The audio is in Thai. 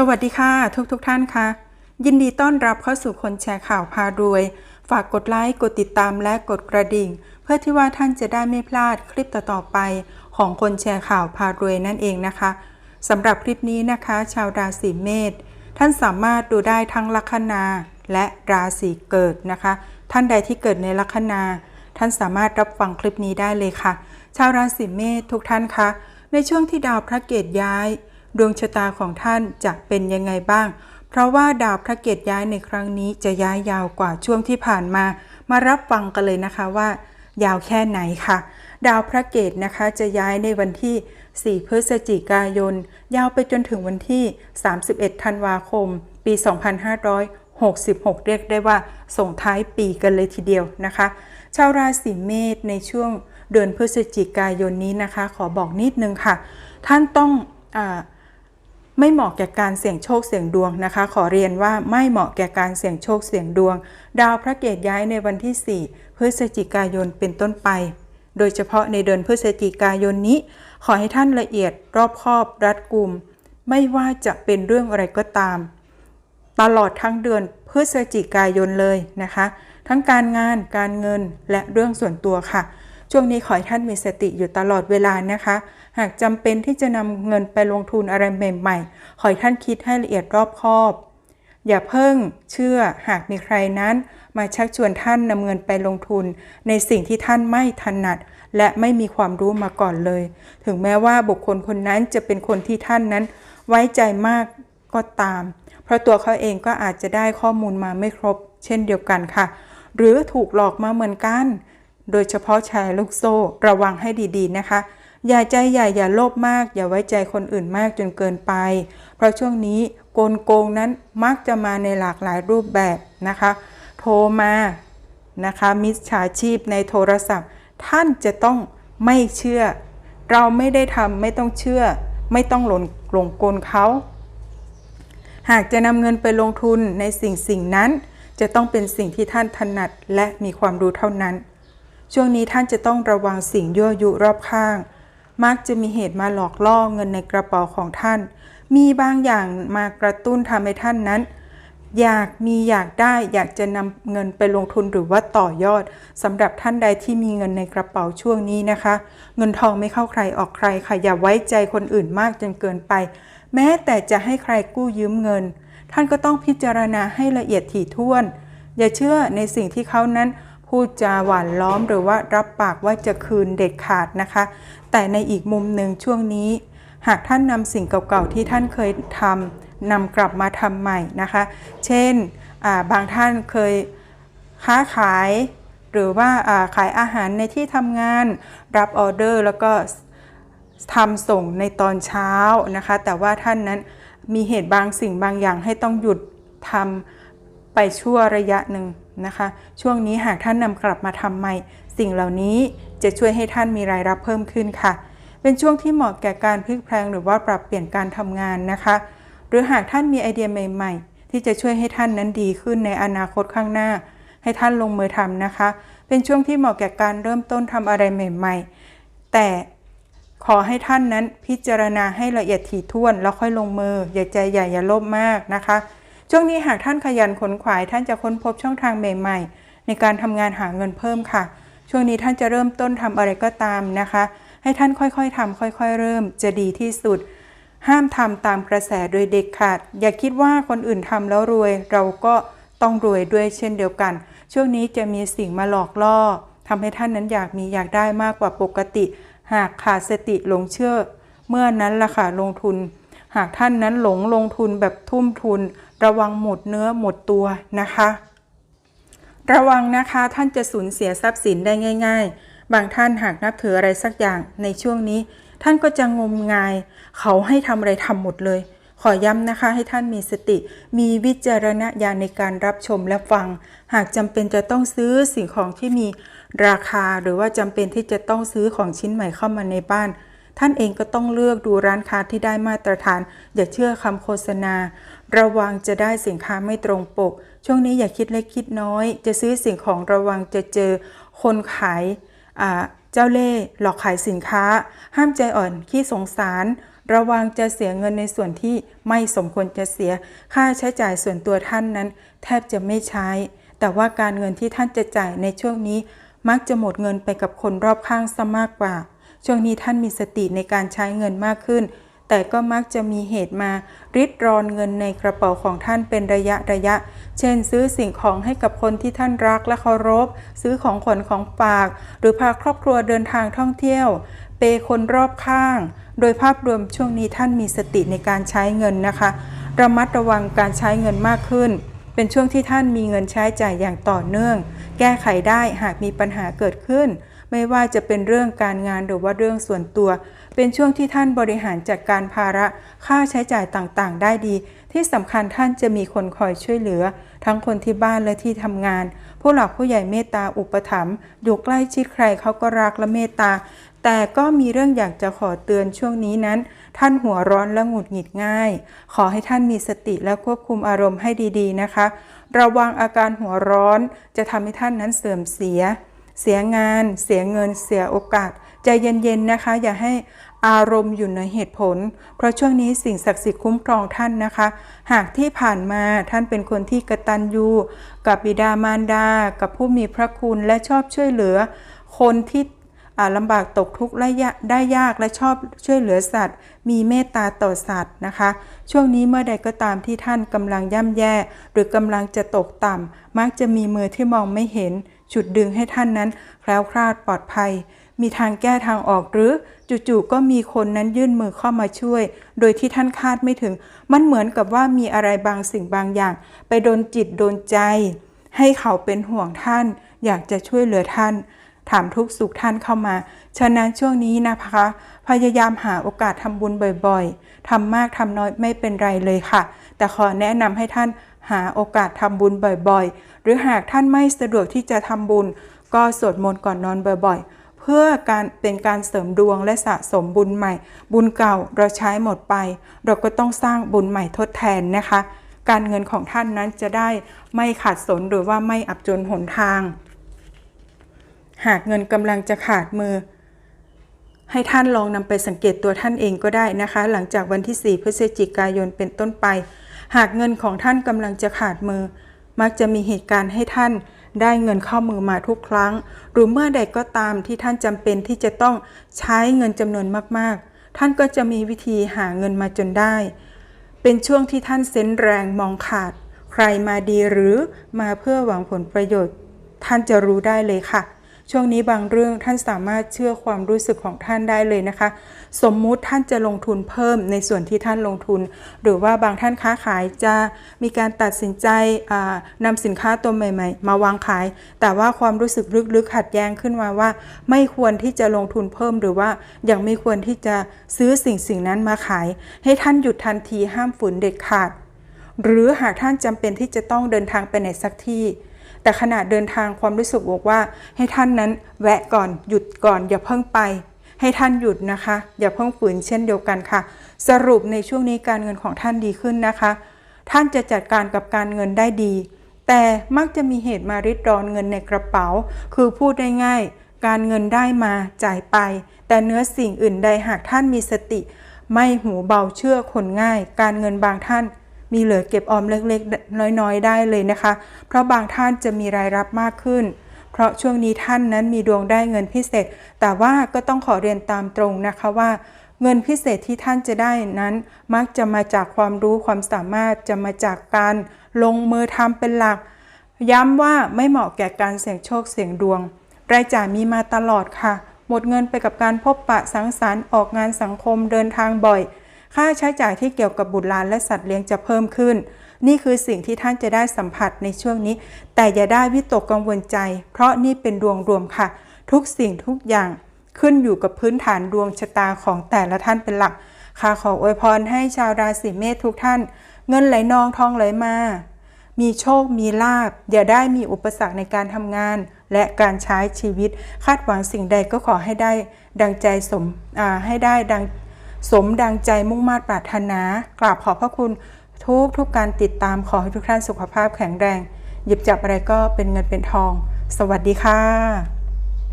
สวัสดีค่ะ ทุกทุกท่านค่ะ ยินดีต้อนรับเข้าสู่คนแชร์ข่าวพารวย ฝากกดไลค์กดติดตามและกดกระดิ่ง เพื่อที่ว่าท่านจะได้ไม่พลาดคลิปต่อๆไป ของคนแชร์ข่าวพารวยนั่นเองนะคะสำหรับคลิปนี้นะคะ ชาวราศีเมษท่านสามารถดูได้ทั้งลัคนาและราศีเกิดนะคะ ท่านใดที่เกิดในลัคนาท่านสามารถรับฟังคลิปนี้ได้เลยค่ะ ชาวราศีเมษทุกท่านคะในช่วงที่ดาวพระเกตย้าย ดวงชะตาของท่านจะเป็นยังไงบ้าง เพราะว่าดาวพระเกตย้ายในครั้งนี้จะย้ายยาวกว่าช่วงที่ผ่านมา มารับฟังกันเลยนะคะว่า ยาวแค่ไหนค่ะ ดาวพระเกตนะคะจะย้ายในวันที่ 4 พฤศจิกายน ยาวไปจนถึงวันที่ 31 ธันวาคม ปี 2566 เรียกได้ว่า ส่งท้ายปีกันเลยทีเดียวนะคะ ชาวราศีเมษในช่วงเดือนพฤศจิกายนนี้นะคะ ขอบอกนิดนึงค่ะ ท่านต้องอา ไม่เหมาะแก่การเสี่ยงโชคเสี่ยงดวงนะคะ ขอเรียนว่าไม่เหมาะแก่การเสี่ยงโชคเสี่ยงดวง ดาวพระเกตย้ายในวันที่ 4 พฤศจิกายนเป็นต้นไป โดยเฉพาะในเดือนพฤศจิกายนนี้ ขอให้ท่านละเอียดรอบคอบรัดกุม ไม่ว่าจะเป็นเรื่องอะไรก็ตาม ตลอดทั้งเดือนพฤศจิกายนเลยนะคะ ทั้งการงานการเงินและเรื่องส่วนตัวค่ะ ช่วงนี้ขอให้ท่านมีสติอยู่ตลอดเวลานะคะ หากจำเป็นที่จะนำเงินไปลงทุนอะไรใหม่ๆ ขอให้ท่านคิดให้ละเอียดรอบคอบ อย่าเพิ่งเชื่อหากมีใครนั้น มาชักชวนท่านนำเงินไปลงทุน ในสิ่งที่ท่านไม่ถนัด และไม่มีความรู้มาก่อนเลย ถึงแม้ว่าบุคคลคนนั้นจะเป็นคนที่ท่านนั้น ไว้ใจมากก็ตาม เพราะตัวเขาเองก็อาจจะได้ข้อมูลมาไม่ครบ เช่นเดียวกันค่ะ หรือถูกหลอกมาเหมือนกัน โดยเฉพาะชายลูกโซ่ระวังให้ดีๆนะคะ อย่าใจใหญ่อย่าโลภมาก อย่าไว้ใจคนอื่นมากจนเกินไป เพราะช่วงนี้โกลโกงนั้นมักจะมาในหลากหลายรูปแบบนะคะ โทรมานะคะมิจฉาชีพในโทรศัพท์ ท่านจะต้องไม่เชื่อ เราไม่ได้ทำไม่ต้องเชื่อ ไม่ต้องหลงหลงกลเขาหากจะนำเงินไปลงทุนในสิ่งสิ่งนั้น จะต้องเป็นสิ่งที่ท่านถนัดและมีความรู้เท่านั้น ช่วงนี้ท่านจะต้องระวังสิ่งยั่วยุรอบข้าง มักจะมีเหตุมาหลอกล่อเงินในกระเป๋าของท่าน มีบางอย่างมากระตุ้นทำให้ท่านนั้น อยากมีอยากได้อยากจะนำเงินไปลงทุนหรือว่าต่อยอดสำหรับท่านใดที่มีเงินในกระเป๋าช่วงนี้นะคะ เงินทองไม่เข้าใครออกใครค่ะอย่าไว้ใจคนอื่นมากจนเกินไป แม้แต่จะให้ใครกู้ยืมเงิน ท่านก็ต้องพิจารณาให้ละเอียดถี่ถ้วน อย่าเชื่อในสิ่งที่เขานั้น พูดจาหวานล้อมหรือว่ารับปากว่าจะคืนเด็ดขาดนะคะ แต่ในอีกมุมหนึ่งช่วงนี้ หากท่านนำสิ่งเก่าๆที่ท่านเคยทำนำกลับมาทำใหม่นะคะ เช่นบางท่านเคยค้าขายหรือว่าขายอาหารในที่ทำงานรับออเดอร์แล้วก็ทำส่งในตอนเช้านะคะ แต่ว่าท่านนั้นมีเหตุบางสิ่งบางอย่างให้ต้องหยุดทำไปชั่วระยะหนึ่ง นะคะ ช่วงนี้หากท่านนำกลับมาทำใหม่ สิ่งเหล่านี้จะช่วยให้ท่านมีรายรับเพิ่มขึ้นค่ะ เป็นช่วงที่เหมาะแก่การพลิกแพลงหรือว่าปรับเปลี่ยนการทำงานนะคะ หรือหากท่านมีไอเดียใหม่ ๆ ที่จะช่วยให้ท่านนั้นดีขึ้นในอนาคตข้างหน้า ให้ท่านลงมือทำนะคะ เป็นช่วงที่เหมาะแก่การเริ่มต้นทำอะไรใหม่ ๆ แต่ขอให้ท่านนั้นพิจารณาให้ละเอียดถี่ถ้วน แล้วค่อยลงมือ อย่าใจใหญ่อย่าโลภมากนะคะ ช่วงนี้หากท่านขยันขนขวาย ท่านจะค้นพบช่องทางใหม่ๆ ในการทำงานหาเงินเพิ่มค่ะ ช่วงนี้ท่านจะเริ่มต้นทำอะไรก็ตามนะคะ ให้ท่านค่อยๆทำค่อยๆ เริ่มจะดีที่สุด ห้ามทำตามกระแสโดยเด็ดขาด อย่าคิดว่าคนอื่นทำแล้วรวย เราก็ต้องรวยด้วยเช่นเดียวกัน ช่วงนี้จะมีสิ่งมาหลอกล่อทำให้ท่านนั้นอยากมีอยากได้มากกว่าปกติ หากขาดสติหลงเชื่อ เมื่อนั้นล่ะค่ะลงทุน หากท่านนั้นหลงลงทุนแบบทุ่มทุน ระวังหมดเนื้อหมดตัวนะคะ ระวังนะคะท่านจะสูญเสียทรัพย์สินได้ง่าย ๆ บางท่านหากนับถืออะไรสักอย่างในช่วงนี้ ท่านก็จะงมงาย เขาให้ทำอะไรทำหมดเลย ขอย้ำนะคะให้ท่านมีสติ มีวิจารณญาณในการรับชมและฟัง หากจำเป็นจะต้องซื้อสิ่งของที่มีราคาหรือว่าจำเป็นที่จะต้องซื้อของชิ้นใหม่เข้ามาในบ้าน ท่านเองก็ต้องเลือกดูร้านค้าที่ได้มาตรฐาน อย่าเชื่อคำโฆษณา ระวังจะได้สินค้าไม่ตรงปก ช่วงนี้อย่าคิดเล็กคิดน้อย จะซื้อสิ่งของระวังจะเจอคนขายเจ้าเล่ห์หลอกขายสินค้า ห้ามใจอ่อนขี้สงสาร ระวังจะเสียเงินในส่วนที่ไม่สมควรจะเสีย ค่าใช้จ่ายส่วนตัวท่านนั้น แทบจะไม่ใช้ แต่ว่าการเงินที่ท่านจะจ่ายในช่วงนี้ มักจะหมดเงินไปกับคนรอบข้างซะมากกว่า ช่วงนี้ท่านมีสติในการใช้เงินมากขึ้น แต่ก็มักจะมีเหตุมาริดรอนเงินในกระเป๋าของท่านเป็นระยะระยะ เช่น ซื้อสิ่งของให้กับคนที่ท่านรักและเคารพ ซื้อของขวัญของฝาก หรือพาครอบครัวเดินทางท่องเที่ยว เปย์คนรอบข้าง โดยภาพรวมช่วงนี้ท่านมีสติในการใช้เงินนะคะ ระมัดระวังการใช้เงินมากขึ้นเป็นช่วงที่ท่านมีเงินใช้จ่ายอย่างต่อเนื่อง แก้ไขได้หากมีปัญหาเกิดขึ้น ไม่ว่าจะเป็นเรื่องการงานหรือว่าเรื่องส่วนตัว เป็นช่วงที่ท่านบริหารจัดการภาระค่าใช้จ่ายต่างๆ ได้ดี ที่สำคัญท่านจะมีคนคอยช่วยเหลือ ทั้งคนที่บ้านและที่ทำงาน ผู้หลักผู้ใหญ่เมตตาอุปถัมภ์อยู่ใกล้ชิดใครเขาก็รักและเมตตาแต่ก็มีเรื่องอยากจะขอเตือนช่วงนี้นั้น ท่านหัวร้อนและหงุดหงิดง่าย ขอให้ท่านมีสติและควบคุมอารมณ์ให้ดีๆนะคะ ระวังอาการหัวร้อนจะทำให้ท่านนั้นเสื่อมเสีย เสียงาน เสียเงิน เสียโอกาส ใจเย็นๆนะคะ อย่าให้อารมณ์อยู่ในเหตุผล เพราะช่วงนี้สิ่งศักดิ์สิทธิ์คุ้มครองท่านนะคะ หากที่ผ่านมาท่านเป็นคนที่กตัญญูกับบิดามารดา กับผู้มีพระคุณและชอบช่วยเหลือ คนที่ลำบากตกทุกข์ได้ยากและชอบช่วยเหลือสัตว์ มีเมตตาต่อสัตว์นะคะ ช่วงนี้เมื่อใดก็ตามที่ท่านกำลังย่ำแย่ หรือกำลังจะตกต่ำมักจะมีมือที่มองไม่เห็น ฉุดดึงให้ท่านนั้นแคล้วคลาดปลอดภัย มีทางแก้ทางออกหรือจู่ๆก็มีคนนั้นยื่นมือเข้ามาช่วย โดยที่ท่านคาดไม่ถึง มันเหมือนกับว่ามีอะไรบางสิ่งบางอย่าง ไปโดนจิตโดนใจ ให้เขาเป็นห่วงท่าน อยากจะช่วยเหลือท่าน ถามทุกสุขท่านเข้ามา ฉะนั้นช่วงนี้นะคะ พยายามหาโอกาสทำบุญบ่อยๆทำมากทำน้อยไม่เป็นไรเลยค่ะ แต่ขอแนะนำให้ท่าน หาโอกาสทำบุญบ่อยๆ หรือหากท่านไม่สะดวกที่จะทำบุญ ก็สวดมนต์ก่อนนอนบ่อยๆ เพื่อการเป็นการเสริมดวงและสะสมบุญใหม่ บุญเก่าเราใช้หมดไป เราก็ต้องสร้างบุญใหม่ทดแทนนะคะ การเงินของท่านนั้นจะได้ไม่ขาดสนหรือว่าไม่อับจนหนทาง หากเงินกำลังจะขาดมือให้ท่านลองนำไปสังเกตตัวท่านเองก็ได้นะคะ หลังจากวันที่ 4 พฤศจิกายนเป็นต้นไป หากเงินของท่านกำลังจะขาดมือ มักจะมีเหตุการณ์ให้ท่านได้เงินเข้ามือมาทุกครั้ง หรือเมื่อใดก็ตามที่ท่านจำเป็นที่จะต้องใช้เงินจำนวนมากๆ ท่านก็จะมีวิธีหาเงินมาจนได้ เป็นช่วงที่ท่านเส้นแรงมองขาด ใครมาดีหรือมาเพื่อหวังผลประโยชน์ ท่านจะรู้ได้เลยค่ะ ช่วงนี้บางเรื่องท่านสามารถเชื่อความรู้สึกของท่านได้เลยนะคะ สมมุติท่านจะลงทุนเพิ่มในส่วนที่ท่านลงทุน หรือว่าบางท่านค้าขายจะมีการตัดสินใจอ่านำสินค้าตัวใหม่ ๆ มาวางขาย แต่ว่าความรู้สึกลึกๆขัดแย้งขึ้นมาว่า ไม่ควรที่จะลงทุนเพิ่มหรือว่ายังไม่ควรที่จะซื้อสิ่งสิ่งนั้นมาขาย ให้ท่านหยุดทันทีห้ามฝืนเด็ดขาด หรือหากท่านจำเป็นที่จะต้องเดินทางไปไหนสักที่ แต่ขณะเดินทางความรู้สึกบอกว่า ให้ท่านนั้นแวะก่อนหยุดก่อนอย่าเพิ่งไป ให้ท่านหยุดนะคะ อย่าเพิ่งฝืนเช่นเดียวกันค่ะ สรุปในช่วงนี้การเงินของท่านดีขึ้นนะคะ ท่านจะจัดการกับการเงินได้ดี แต่มักจะมีเหตุมาริดรอนเงินในกระเป๋า คือพูดได้ง่ายการเงินได้มาจ่ายไป แต่เนื้อสิ่งอื่นใดหากท่านมีสติ ไม่หูเบาเชื่อคนง่าย การเงินบางท่าน มีเหลือเก็บออมเล็กๆ น้อยๆ ได้เลยนะคะ เพราะบางท่านจะมีรายรับมากขึ้น เพราะช่วงนี้ท่านนั้นมีดวงได้เงินพิเศษ แต่ว่าก็ต้องขอเรียนตามตรงนะคะว่าเงินพิเศษที่ท่านจะได้นั้น มักจะมาจากความรู้ความสามารถจะมาจากการลงมือทำเป็นหลัก ย้ำว่าไม่เหมาะแก่การเสี่ยงโชคเสี่ยงดวง รายจ่ายมีมาตลอดค่ะ หมดเงินไปกับการพบปะสังสรรค์ออกงานสังคมเดินทางบ่อย ค่าใช้จ่ายที่เกี่ยวกับบุตรหลานและสัตว์เลี้ยงจะเพิ่มขึ้น นี่คือสิ่งที่ท่านจะได้สัมผัสในช่วงนี้ แต่อย่าได้วิตกกังวลใจ เพราะนี่เป็นดวงรวมค่ะ ทุกสิ่งทุกอย่างขึ้นอยู่กับพื้นฐานดวงชะตาของแต่ละท่านเป็นหลัก ค่ะขออวยพรให้ชาวราศีเมษทุกท่าน เงินไหลนองทองไหลมา มีโชคมีลาบอย่าได้มีอุปสรรคในการทำงาน และการใช้ชีวิต คาดหวังสิ่งใดก็ขอให้ได้ดังใจสมให้ได้ดัง สมดังใจมุ่งมา่ปรารถนากราบขอบพระคุณทุกทุกการติดตามขอให้ทุกท่านสุขภาพแข็งแรง หยิบจับอะไรก็เป็นเงินเป็นทอง สวัสดีค่ะ